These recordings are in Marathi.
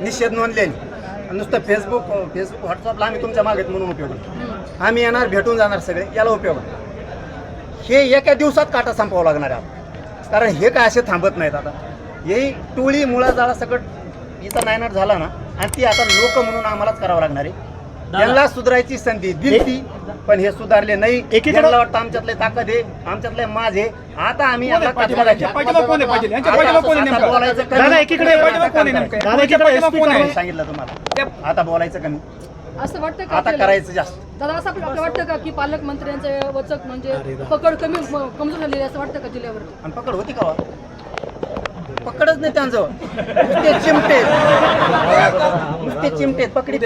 निषेध नोंदलेली नुसतं फेसबुक फेसबुक व्हॉट्सअपला आम्ही तुमच्या मागेत म्हणून उपयोग. आम्ही येणार भेटून जाणार सगळे याला उपयोग. हे एका दिवसात काटा संपवावं लागणार आहे आता. कारण हे काय असे थांबत नाहीत आता ही टोळी मुळा जाळा सकट हिचा नायनाट झाला ना आणि ती आता लोक म्हणून आम्हालाच करावं लागणार आहे यांना सुधारायची संधी दिली पण हे सुधारले नाही. एकीकडे- वाटतं आमच्यातले ताकद आहे आमच्यातले माज आहे. आता आम्ही यांना? कचरा? सांगितलं तुम्हाला. आता बोलायचं कमी. असं वाटतं का आता आपल्याला? करायचं जास्त. दादा असं आपलं आपलं वाटतं का की पालकमंत्र्यांचं वचक म्हणजे पकड कमी कमजोर झालेली असं वाटतं का जिल्ह्यावरती आणि पकड होती का? पकडच नाही त्यांचं. नुसते चिमटे. नुसते चिमटे. पकडी.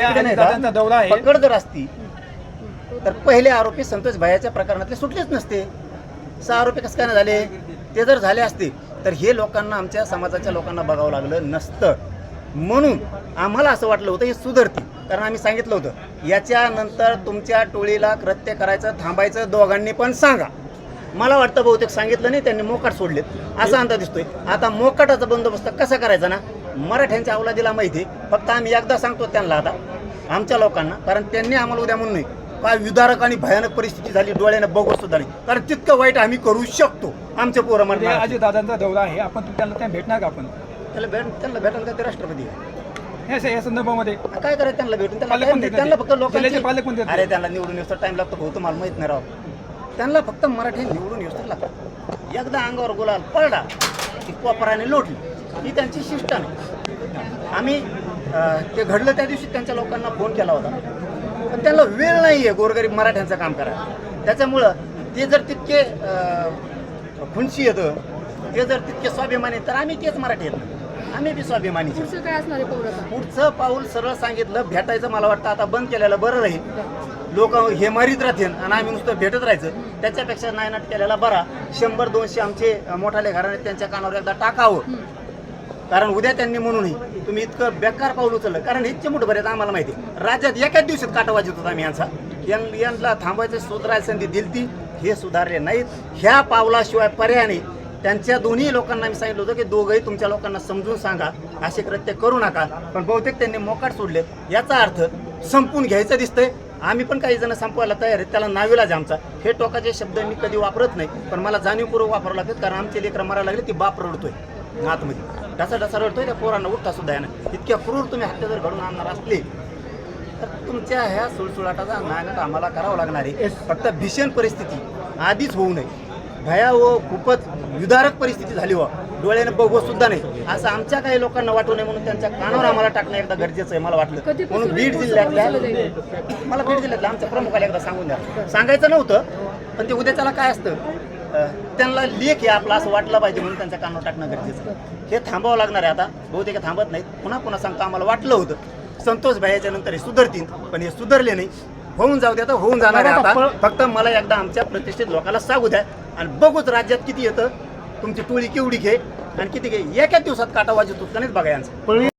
पकड जर असती तर पहिले आरोपी संतोष भायाच्या प्रकरणातले सुटलेच नसते. सहा आरोपी कसं काय नाही झाले? ते जर झाले असते तर हे लोकांना आमच्या समाजाच्या लोकांना बघावं लागलं नसतं. म्हणून आम्हाला असं वाटलं होतं हे सुधरतील. कारण आम्ही सांगितलं होतं याच्यानंतर तुमच्या टोळीला कृत्य करायचं थांबायचं दोघांनी पण सांगा. मला वाटतं बहुतेक सांगितलं नाही त्यांनी मोकाट सोडलेत. असा अंदाज दिसतोय. आता मोकाटाचा बंदोबस्त कसा करायचा ना? मराठ्यांच्या अवलादीला माहिती आहे. फक्त आम्ही एकदा सांगतो त्यांना आता आमच्या लोकांना. कारण त्यांनी आम्हाला उद्या म्हणून नाही. काय विदारक आणि भयानक परिस्थिती झाली डोळ्याने बघू सुद्धा नाही कारण तितकं वाईट आम्ही करू शकतो आमचे पोरं म्हणणार अजित दादांचा दौरा आहे आपण त्यांना त्या भेटणार का आपण? त्याला भेट त्यांना भेटायला काय ते राष्ट्रपती आहे. हे या संदर्भामध्ये. काय करायचं त्यांना भेटून? त्यांना. त्यांना फक्त लोकांची आहेत. अरे त्यांना निवडून येऊस टाइम लागतो भाऊ तुम्हाला माहीत नाही राव. त्यांना फक्त मराठी निवडून तर लागतं. एकदा अंगावर गुलाल पडला की कोपराने लोटली. ही त्यांची शिष्ट नाही आम्ही ते घडलं त्या दिवशी त्यांच्या लोकांना फोन केला होता. पण त्यांना वेळ नाही आहे गोरगरीब मराठ्यांचं काम करायला. त्याच्यामुळं ते जर तितके खुनशी येतं ते जर तितके स्वाभिमानी तर आम्ही तेच मराठी येत आम्ही बी स्वाभिमानी पुढचं पाऊल सरळ सांगितलं भेटायचं मला वाटतं आता बंद केलेलं बरं राहील. लोक हे मारीत राहतील आणि आम्ही नुसतं भेटत राहायचं. त्याच्यापेक्षा नायनाट केलेला बरा. शंभर दोनशे आमचे मोठाले घराणे त्यांच्या कानावर एकदा टाकावं. कारण उद्या त्यांनी म्हणूनही तुम्ही इतकं बेकार पाऊल उचललं. कारण हे चिमूट बरेच आम्हाला माहिती आहे. राज्यात एकाच दिवसात काटा वाजत होता आम्ही यांचा. यां- यांना थांबायचं सुधारायची संधी दिलती. हे सुधारले नाहीत. ह्या पावलाशिवाय पर्याय नाही. त्यांच्या दोन्ही लोकांना मी सांगितलं होतं की दोघंही तुमच्या लोकांना समजून सांगा. असे कृत्य करू नका. पण बहुतेक त्यांनी मोकाट सोडले. याचा अर्थ संपून घ्यायचं दिसतंय. आम्ही पण काही जण संपवायला तयार आहेत. त्याला नावेलाच आमचा. हे टोकाचे शब्द मी कधी वापरत नाही. पण मला जाणीवपूर्वक वापरावं लागतात कारण आमचे लेकरं मारायला लागले ती बाप रडतोय. आतमध्ये डसा डसा रडतोय त्या पोरांना उठता सुद्धा यानं इतक्या क्रूर तुम्ही हत्या जर घडून आणणार असले तर तुमच्या ह्या सुळसुळाटाचा नायनाट आम्हाला करावं लागणार आहे. फक्त भीषण परिस्थिती आधीच होऊ नये. भयावह खूपच विदारक परिस्थिती झाली व डोळ्याने बघू सुद्धा नाही. असं आमच्या काही लोकांना वाटू नये म्हणून त्यांच्या कानावर आम्हाला टाकणं एकदा गरजेचं आहे मला वाटलं. म्हणून बीड हे जिल्ह्यातल्या? मला बीड जिल्ह्यातल्या आमच्या प्रमुखाला एकदा सांगून द्या. सांगायचं नव्हतं पण ते उद्या त्याला काय असतं? त्यांना लेख हे आपला असं वाटलं पाहिजे म्हणून त्यांच्या कानावर टाकणं गरजेचं हे थांबावं लागणार आहे आता. बहुतेक थांबत नाहीत. पुन्हा पुन्हा सांगतो आम्हाला वाटलं होतं. संतोष भाईच्या नंतर हे सुधरतील पण हे सुधरले नाही. होऊन जाऊ द्या तर होऊन जाणार आहे आता. फक्त मला एकदा आमच्या प्रतिष्ठित लोकांना सांगू द्या आणि बघूच राज्यात किती येतं. तुमची टोळी केवढी घे आणि किती घे. एकाच दिवसात काटा वाजवतो का नाहीच बघा यांचं.